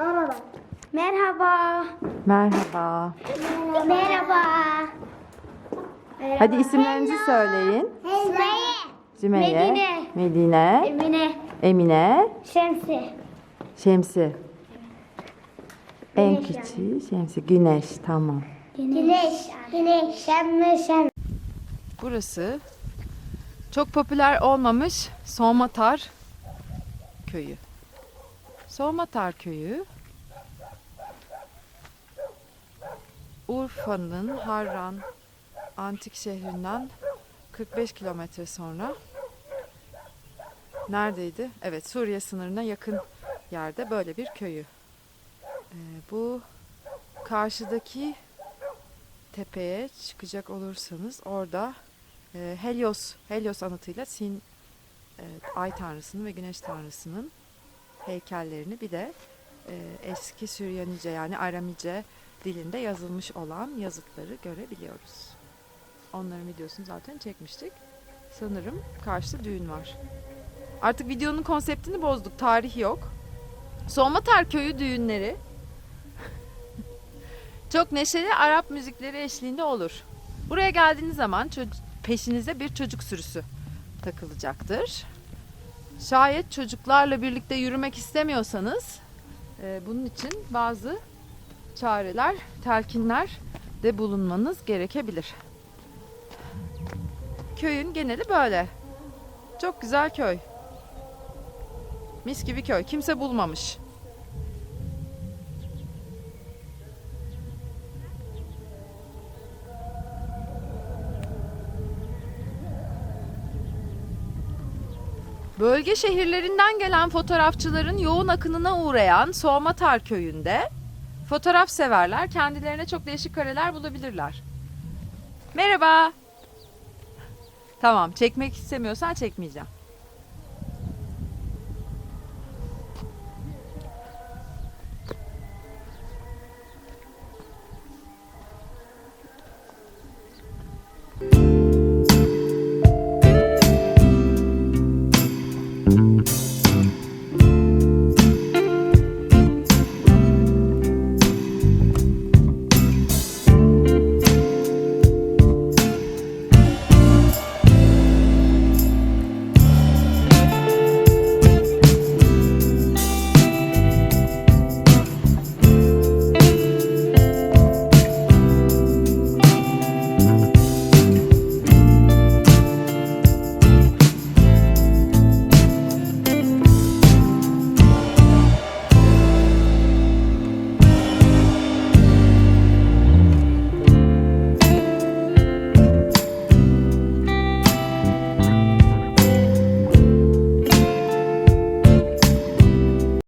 Merhaba. Merhaba. Merhaba. Merhaba. Hadi isimlerinizi söyleyin. Sümeyye. Sümeyye, Medine. Medine, Emine. Emine, Şemsi. Şemsi. En Güneş küçüğü Şemsi. Güneş, tamam. Güneş. Güneş. Şemmi şem. Burası çok popüler olmamış Soğumatar köyü. Soğumatar köyü Urfa'nın Harran antik şehrinden 45 kilometre sonra neredeydi? Evet Suriye sınırına yakın yerde böyle bir köyü. Ee, bu karşıdaki tepeye çıkacak olursanız orada e, Helios, Helios anıtıyla Sin e, ay tanrısının ve güneş tanrısının heykellerini bir de e, eski Süryanice yani Aramice dilinde yazılmış olan yazıtları görebiliyoruz. Onların videosunu zaten çekmiştik. Sanırım karşıda düğün var. Artık videonun konseptini bozduk. Tarih yok. Soğumatar köyü düğünleri çok neşeli Arap müzikleri eşliğinde olur. Buraya geldiğiniz zaman peşinize bir çocuk sürüsü takılacaktır. Şayet çocuklarla birlikte yürümek istemiyorsanız e, bunun için bazı çareler, telkinler de bulunmanız gerekebilir. Köyün geneli böyle. Çok güzel köy. Mis gibi köy. Kimse bulmamış. Bölge şehirlerinden gelen fotoğrafçıların yoğun akınına uğrayan Soğumatar köyünde fotoğraf severler kendilerine çok değişik kareler bulabilirler. Merhaba. Tamam, çekmek istemiyorsan çekmeyeceğim.